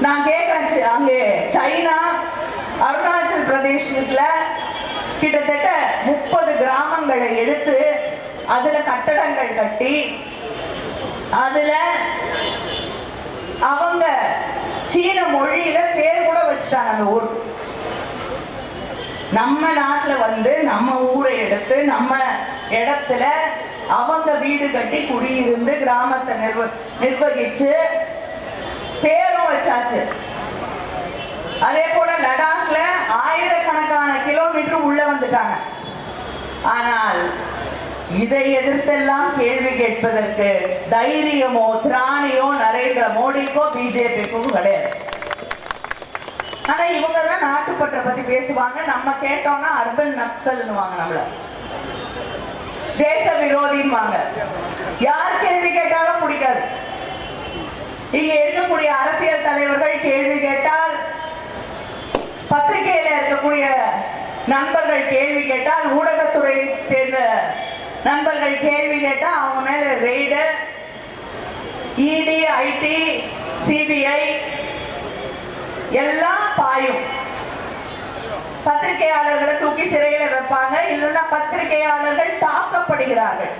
நான் கேட்கிறேன் அங்கே சைனா அருணாச்சல் பிரதேசத்துல கிட்டத்தட்ட முப்பது கிராமங்களை எடுத்து அதுல கட்டடங்கள் கட்டி அதுல அவங்க சீன மொழியில பேர் கூட வச்சுட்டாங்க அந்த ஊர். நம்ம நாட்டுல வந்து நம்ம ஊரை எடுத்து நம்ம இடத்துல அவங்க வீடு கட்டி குடியிருந்து கிராமத்தை நிர்வ நிர்வகிச்சு பேரும் கிடைச்சாச்சு அதே போல லடாக்ல ஆயிரக்கணக்கான கிலோமீட்டர் உள்ள வந்துட்டாங்க. ஆனால் இதை எதிர்த்தெல்லாம் கேள்வி கேட்பதற்கு தைரியமோ திராணியோ நரேந்திர மோடிக்கோ பிஜேபிக்கும் கிடையாது. ஆனா இவங்க தான் நாட்டுப்பற்ற பத்தி பேசுவாங்க. நம்ம கேட்டோம்னா அர்பன் நக்சல்னுவாங்க நம்மள. தேச விரோதின்வாங்க. யார் கேள்வி கேட்டாலும் இங்க இருக்கக்கூடிய அரசியல் தலைவர்கள் கேள்வி கேட்டால் பத்திரிகையில இருக்கக்கூடிய நண்பர்கள் கேள்வி கேட்டால் ஊடகத்துறை சேர்ந்த நண்பர்கள் கேள்வி கேட்டால் அவங்க மேல ரெய்டு இடி ஐடி சிபிஐ எல்லாம் பாயும். பத்திரிகையாளர்களை தூக்கி சிறையில் வைப்பாங்க. இல்லைன்னா பத்திரிகையாளர்கள் தாக்கப்படுகிறார்கள்.